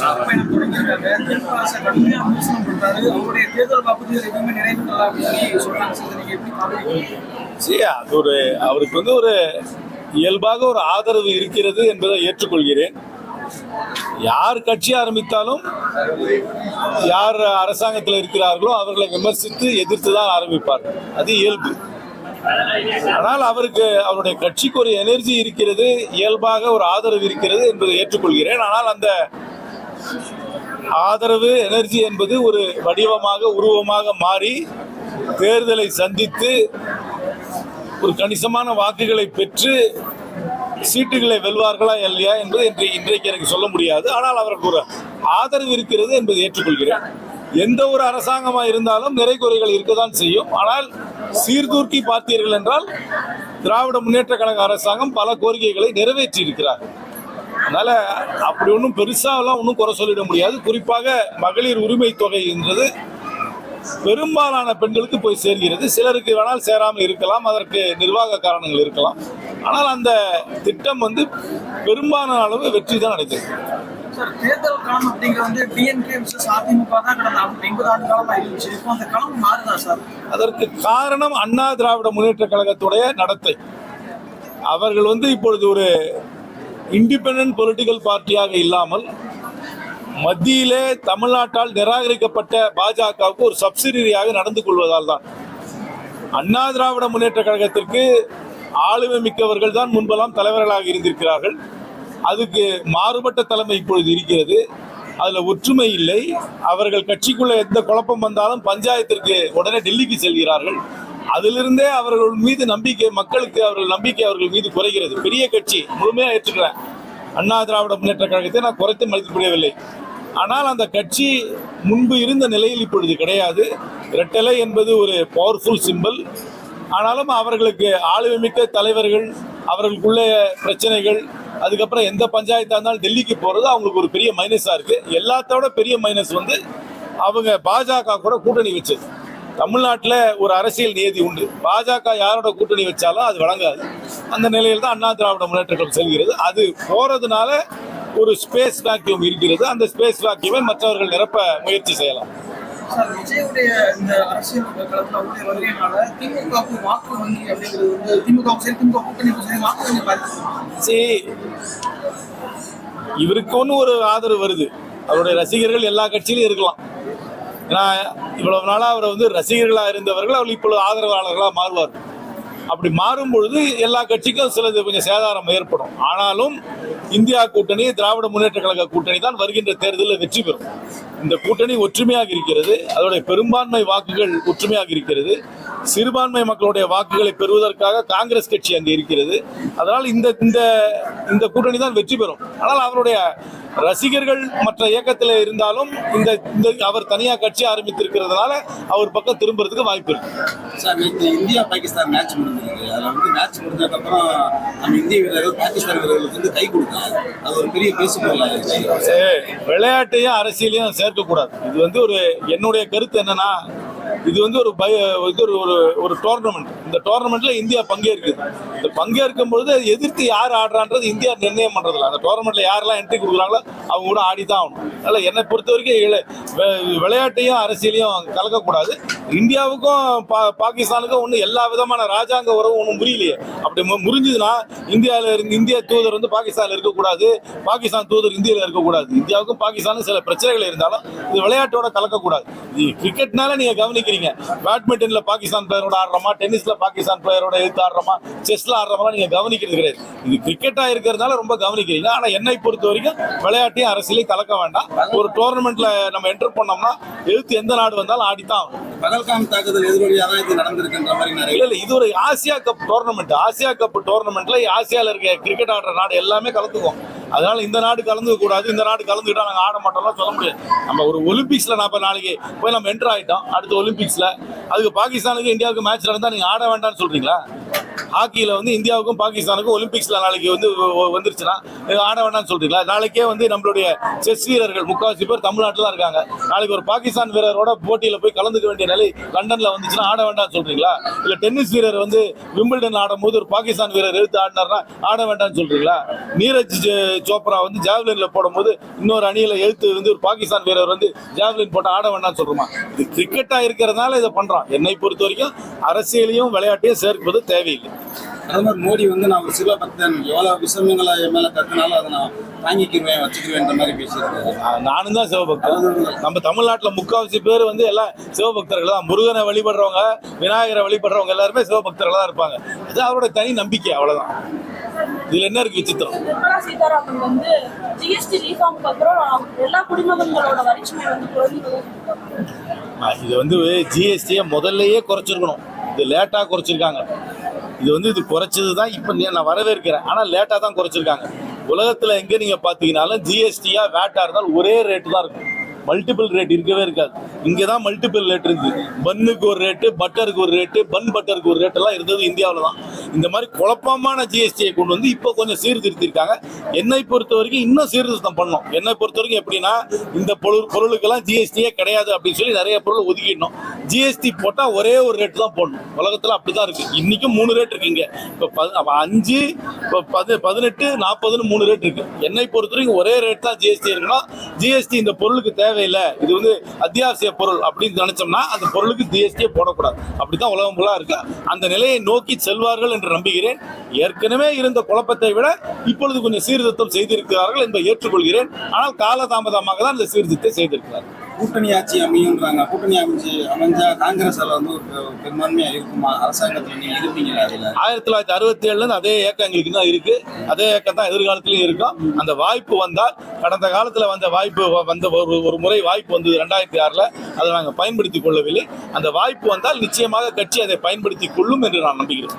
சுற்றுப்பயணம் தொடங்கியிருக்காங்க விமர்சனம் அவருடைய தேர்தல் வாக்குறுதிகள் எதுவுமே அப்படின்னு சொல்றாங்க சார் எப்படி சரி அது ஒரு அவருக்கு வந்து ஒரு இயல்பாக ஒரு ஆதரவு இருக்கிறது என்பதை ஏற்றுக்கொள்கிறேன். யார் கட்சி ஆரம்பித்தாலும் யார் அரசாங்கத்தில் இருக்கிறார்களோ அவர்களை விமர்சித்து எதிர்த்து தான் ஆரம்பிப்பார். அது இயல்பு. ஆனால் அவருக்கு அவருடைய கட்சிக்கு ஒரு எனர்ஜி இருக்கிறது இயல்பாக ஒரு ஆதரவு இருக்கிறது என்பதை ஏற்றுக்கொள்கிறேன். ஆனால் அந்த ஆதரவு எனர்ஜி என்பது ஒரு வடிவமாக உருவமாக மாறி தேர்தலை சந்தித்து ஒரு கணிசமான வாக்குகளை பெற்று சீட்டுகளை வெல்வார்களா இல்லையா என்பது என்று இன்றைக்கு எனக்கு சொல்ல முடியாது. ஆனால் அவருக்கு ஒரு ஆதரவு இருக்கிறது என்பதை ஏற்றுக்கொள்கிறேன். எந்த ஒரு அரசாங்கமா இருந்தாலும் நிறை குறைகள் இருக்கதான் செய்யும். ஆனால் சீர்தூக்கி பார்த்தீர்கள் என்றால் திராவிட முன்னேற்ற கழக அரசாங்கம் பல கோரிக்கைகளை நிறைவேற்றி இருக்கிறார் அதனால அப்படி ஒன்றும் பெருசாலாம் ஒன்றும் குறை சொல்லிட முடியாது. குறிப்பாக மகளிர் உரிமை தொகை என்றது பெரும்பாலான பெண்களுக்கு போய் சேர்கிறது. சிலருக்கு வேணால் சேராமல் இருக்கலாம். அதற்கு நிர்வாக காரணங்கள் இருக்கலாம். ஆனால் அந்த திட்டம் வந்து பெரும்பாலான அளவு வெற்றி தான் அடைந்தது. சார் தேர்தல் களம் அப்படிங்கிறது வந்து டிஎன்கே விசஸ் அதிமுக தான் கடந்த ஐம்பது ஆண்டு காலமா இருந்துச்சு இப்போ அந்த களம் மாறுதா சார்? அதற்கு காரணம் அண்ணா திராவிட முன்னேற்ற கழகத்துடைய நடத்தை. அவர்கள் வந்து இப்பொழுது ஒரு இண்டிபெண்டன்ட் பொலிட்டிக்கல் பார்ட்டியாக இல்லாமல் மத்தியிலே தமிழ்நாட்டால் நிராகரிக்கப்பட்ட பாஜகவுக்கு ஒரு சப்சிடரியாக நடந்து கொள்வதால் தான். அண்ணா திராவிட முன்னேற்ற கழகத்திற்கு ஆளுமை மிக்கவர்கள் தான் முன்பெல்லாம் தலைவர்களாக இருந்திருக்கிறார்கள். அதுக்கு மாறுபட்ட தலைமை இப்பொழுது இருக்கிறது. அதுல ஒற்றுமை இல்லை. அவர்கள் கட்சிக்குள்ள எந்த குழப்பம் வந்தாலும் பஞ்சாயத்திற்கு உடனே டெல்லிக்கு செல்கிறார்கள். அதிலிருந்தே அவர்கள் மீது நம்பிக்கை மக்களுக்கு அவர்கள் நம்பிக்கை அவர்கள் மீது குறைகிறது. பெரிய கட்சி முழுமையாக ஏற்றுக்கிறேன். அண்ணா திராவிட முன்னேற்ற கழகத்தை நான் குறைத்து மதிப்பிடவில்லை ஆனால் அந்த கட்சி முன்பு இருந்த நிலையில் இப்பொழுது கிடையாது. இரட்டலை என்பது ஒரு பவர்ஃபுல் சிம்பல் ஆனாலும் அவர்களுக்கு ஆளுமை மிக்க தலைவர்கள் அவர்களுக்குள்ள பிரச்சனைகள் அதுக்கப்புறம் எந்த பஞ்சாயத்தாக இருந்தாலும் டெல்லிக்கு போகிறது அவங்களுக்கு ஒரு பெரிய மைனஸாக இருக்குது எல்லாத்தோட பெரிய மைனஸ் வந்து அவங்க பாஜக கூட கூட்டணி வச்சது. தமிழ்நாட்டில் ஒரு அரசியல் நியதி உண்டு. பாஜக யாரோட கூட்டணி வச்சாலும் அது வழங்காது. அந்த நிலையில் தான் அண்ணா திராவிட முன்னேற்ற கழகம் செல்கிறது. அது போறதுனால ஒரு ஸ்பேஸ் வாக்கியம் இருக்கிறது. அந்த ஸ்பேஸ் வாக்கியமை மற்றவர்கள் நிரப்ப முயற்சி செய்யலாம். சார் விஜயுடைய இந்த அரசியல் களத்துல அவருடைய வருகையினால திமுகவுக்கு வாக்கு வங்கி அப்படிங்கிறது வந்து திமுக சரி திமுக கூட்டணிக்கு சரி வாக்கு வங்கி பாதிக்கும் சரி. இவருக்கு ஒன்று ஒரு ஆதரவு வருது. அவருடைய ரசிகர்கள் எல்லா கட்சியிலும் இருக்கலாம். ஏன்னா இவ்வளவு நாளா அவர் வந்து ரசிகர்களாக இருந்தவர்கள் அவர் இப்பொழுது ஆதரவாளர்களாக மாறுவார். அப்படி மாறும் பொழுது எல்லா கட்சிக்கும் சிலது கொஞ்சம் சேதாரம் ஏற்படும். ஆனாலும் இந்தியா கூட்டணி திராவிட முன்னேற்ற கழக கூட்டணி தான் வருகின்ற தேர்தலில் வெற்றி பெறும். இந்த கூட்டணி ஒற்றுமையாக இருக்கிறது. அதோடைய பெரும்பான்மை வாக்குகள் ஒற்றுமையாக இருக்கிறது. சிறுபான்மை மக்களுடைய வாக்குகளை பெறுவதற்காக காங்கிரஸ் கட்சி அங்கே இருக்கிறது. அதனால் இந்த இந்த இந்த கூட்டணி தான் வெற்றி பெறும். ஆனால் அவருடைய ரசிகர்கள் மற்ற இயக்கத்தில் இருந்தாலும் இந்த இந்த அவர் தனியாக கட்சி ஆரம்பித்திருக்கிறதுனால அவர் பக்கம் திரும்புறதுக்கு வாய்ப்பு இருக்கு. சார் நேற்று இந்தியா பாகிஸ்தான் மேட்ச் முடிஞ்சிருக்கு. அதில் வந்து மேட்ச் முடிஞ்சதுக்கப்புறம் நம்ம இந்திய வீரர்கள் பாகிஸ்தான் வீரர்களுக்கு வந்து கை கொடுத்தாங்க அது ஒரு பெரிய பேசுபொருள் ஏய், விளையாட்டையும் அரசியலையும் சேர்க்கக்கூடாது. இது வந்து ஒரு என்னுடைய கருத்து என்னன்னா இது வந்து ஒரு பய இது ஒரு ஒரு ஒரு டோர்னமெண்ட் இந்த டோர்னமெண்ட்ல இந்தியா பங்கேற்குது. இந்த பங்கேற்கும் பொழுது எதிர்த்து யார் ஆடுறான்றது இந்தியா நிர்ணயம் பண்றதில்ல. அந்த டோர்னமெண்ட்ல யாரெல்லாம் என்ட்ரி கொடுக்குறாங்களோ அவங்க கூட ஆடி தான் ஆகணும். அதனால என்னை பொறுத்த வரைக்கும் வெ- விளையாட்டையும் அரசியலையும் கலக்கக்கூடாது. இந்தியாவுக்கும் பா பாகிஸ்தானுக்கும் ஒன்றும் எல்லா விதமான ராஜாங்க உறவும் ஒன்றும் புரியலையே. அப்படி மு- இந்தியாவில் இருந்து இந்திய தூதர் வந்து பாகிஸ்தானில் இருக்கக்கூடாது. பாகிஸ்தான் தூதர் இந்தியாவில் இருக்கக்கூடாது. இந்தியாவுக்கும் பாகிஸ்தானுக்கும் சில பிரச்சனைகள் இருந்தாலும் இது விளையாட்டோட கலக்கக்கூடாது. கிரிக்கெட்னால நீங்கள் கவனிக்கிறீங்க. பேட்மிண்டனில் பாகிஸ்தான் பிளேயரோட ஆடுறோமா? டென்னிஸில் பாகிஸ்தான் பிளேயரோட எடுத்து ஆடுறோமா? செஸ்ல ஆடுறோமா நீங்கள் கவனிக்கிறது கிடையாது. இது கிரிக்கெட்டாக இருக்கிறதுனால ரொம்ப கவனிக்கிறீங்க. ஆனால் என்னை பொறுத்த வரைக்கும் விளையாட்டையும் அரசியலையும் கலக்க வேண்டாம். ஒரு டோர்னமெண்ட்டில் நம்ம என்டர் பண்ணோம்னா எழுத்து எந்த நாடு வந்தாலும் ஆடித்தான் ஆகும் பகல்காம் தாக்குதல் எதிரொலியாக தான் இது நடந்திருக்குன்ற மாதிரி நிறைய இல்ல இல்ல இது ஒரு Asia cup tournament Asia cup டோர்னமெண்ட்ல ஆசியால இருக்க கிரிக்கெட் ஆடுற நாடு எல்லாமே கலந்துக்கும். அதனால இந்த நாடு கலந்துக்க கூடாது இந்த நாடு கலந்துக்கிட்டா நாங்க ஆட மாட்டோம்லாம் சொல்ல முடியாது. நம்ம ஒரு ஒலிம்பிக்ஸ்ல நான் நாளைக்கு போய் நம்ம என்டர் ஆயிட்டோம் அடுத்த ஒலிம்பிக்ஸ்ல அதுக்கு பாகிஸ்தானுக்கு இந்தியாவுக்கு மேட்ச் நடந்தா நீங்க ஆட வேண்டாம்னு சொல்றீங்களா? ஹாக்கியில் வந்து இந்தியாவுக்கும் பாகிஸ்தானுக்கும் ஒலிம்பிக்ஸில் நாளைக்கு வந்து வந்துருச்சுன்னா ஆட வேண்டாம்னு சொல்றீங்களா? நாளைக்கே வந்து நம்மளுடைய செஸ் வீரர்கள் முக்காவாசி பேர் தமிழ்நாட்டில் இருக்காங்க. நாளைக்கு ஒரு பாகிஸ்தான் வீரரோட போட்டியில் போய் கலந்துக்க வேண்டிய நிலை லண்டனில் வந்துச்சுன்னா ஆட வேண்டாம்னு சொல்றீங்களா? இல்லை டென்னிஸ் வீரர் வந்து விம்பிள்டன் ஆடும்போது ஒரு பாகிஸ்தான் வீரர் எடுத்து ஆடினார்னா ஆட வேண்டாம்னு சொல்றீங்களா? நீரஜ் ஜ- சோப்ரா வந்து ஜாவ்லின்ல போடும்போது இன்னொரு அணியில் எழுத்து வந்து ஒரு பாகிஸ்தான் வீரர் வந்து ஜாவ்லின் போட்டு ஆட வேண்டாம்னு சொல்றோமா? இது கிரிக்கெட்டா இருக்கிறதுனால இதை பண்றோம். என்னை பொறுத்த வரைக்கும் அரசியலையும் விளையாட்டையும் சேர்ப்பது தேவையில்லை. பிரதமர் மோடி வந்து நான் ஒரு சிவபக்தன் எவ்வளவு விஷமங்களை என் மேல கத்துனாலும் அதை நான் தாங்கிக்கிருவேன் வச்சுக்கிருவேன் மாதிரி பேசியிருக்காரு. நான் நானும் தான் சிவபக்தன். நம்ம தமிழ்நாட்டுல முக்காவாசி பேர் வந்து எல்லாம் சிவபக்தர்கள் தான். முருகனை வழிபடுறவங்க விநாயகரை வழிபடுறவங்க எல்லாருமே சிவபக்தர்கள் தான் இருப்பாங்க. அது அவரோட தனி நம்பிக்கை அவ்வளவுதான். இதுல என்ன இருக்கு விசித்திரம்? நிர்மலா சீதாராமன் வந்து ஜிஎஸ்டி ரீஃபார்முக்கு அப்புறம் எல்லா குடிமகன்களோட வரிச்சுமை வந்து குறைஞ்சது இது வந்து ஜிஎஸ்டியை முதல்லயே குறைச்சிருக்கணும். இது லேட்டாக குறைச்சிருக்காங்க. இது வந்து இது குறைச்சது தான் இப்போ நான் வரவேற்கிறேன். ஆனால் லேட்டாக தான் குறைச்சிருக்காங்க. உலகத்தில் எங்கே நீங்கள் பார்த்தீங்கனாலும் ஜிஎஸ்டியா வேட்டாக இருந்தாலும் ஒரே ரேட்டு தான் இருக்கும். மல்டிபிள் ரேட் இருக்கவே இருக்காது. இங்கே தான் மல்டிபிள் ரேட் இருக்குது பன்னுக்கு ஒரு ரேட்டு பட்டருக்கு ஒரு ரேட்டு பன் பட்டருக்கு ஒரு ரேட்டெல்லாம் இருந்தது இந்தியாவில் தான் இந்த மாதிரி குழப்பமான ஜிஎஸ்டியை கொண்டு வந்து இப்போ கொஞ்சம் சீர்திருத்திருக்காங்க. என்னை பொறுத்த வரைக்கும் இன்னும் சீர்திருத்தம் பண்ணோம் என்னை பொறுத்த வரைக்கும் எப்படின்னா இந்த பொருள் பொருளுக்கெல்லாம் ஜிஎஸ்டியே கிடையாது அப்படின்னு சொல்லி நிறைய பொருள் ஒதுக்கிடணும். ஜிஎஸ்டி போட்டால் ஒரே ஒரு ரேட்டு தான் போடணும். உலகத்தில் அப்படி தான் இருக்குது இன்றைக்கும் மூணு ரேட் இருக்குங்க இப்போ ப- அஞ்சு இப்போ பது பதினெட்டு நாற்பதுன்னு மூணு ரேட் இருக்குது என்னை பொறுத்த வரைக்கும் ஒரே ரேட் தான் ஜிஎஸ்டி இருக்கணும் ஜிஎஸ்டி இந்த பொருளுக்கு தேவையில்லை. இது வந்து அத்தியாவசிய பொருள் அப்படின்னு நினச்சோம்னா அந்த பொருளுக்கு ஜிஎஸ்டியே போடக்கூடாது. அப்படித்தான் உலகம் ஃபுல்லாக இருக்குது அந்த நிலையை நோக்கி செல்வார்கள் என்று நம்புகிறேன். ஏற்கனவே இருந்த குழப்பத்தை விட இப்பொழுது கொஞ்சம் சீர்திருத்தம் செய்திருக்கிறார்கள் என்பதை ஏற்றுக்கொள்கிறேன். ஆனால் காலதாமதமாக தான் இந்த சீர்திருத்தத்தை செய்திருக்கிறார்கள். கூட்டணி ஆட்சி அமையுன்றாங்க. கூட்டணி அமைச்சு அமைஞ்சா காங்கிரஸால வந்து பெரும்பான்மையா இருக்குமா? அரசாங்கத்துல நீங்க இருப்பீங்களா ஆயிரத்தி தொள்ளாயிரத்தி அறுபத்தி ஏழுல அதே ஏக்கம் எங்களுக்கு தான் இருக்கு. அதே ஏக்கம் தான் எதிர்காலத்திலும் இருக்கும். அந்த வாய்ப்பு வந்தால் கடந்த காலத்துல வந்த வாய்ப்பு வந்த ஒரு ஒரு முறை வாய்ப்பு வந்தது ரெண்டாயிரத்தி ஆறுல. அதை நாங்கள் பயன்படுத்திக் கொள்ளவில்லை. அந்த வாய்ப்பு வந்தால் நிச்சயமாக கட்சி அதை பயன்படுத்திக் கொள்ளும் என்று நான் நம்புகிறேன்.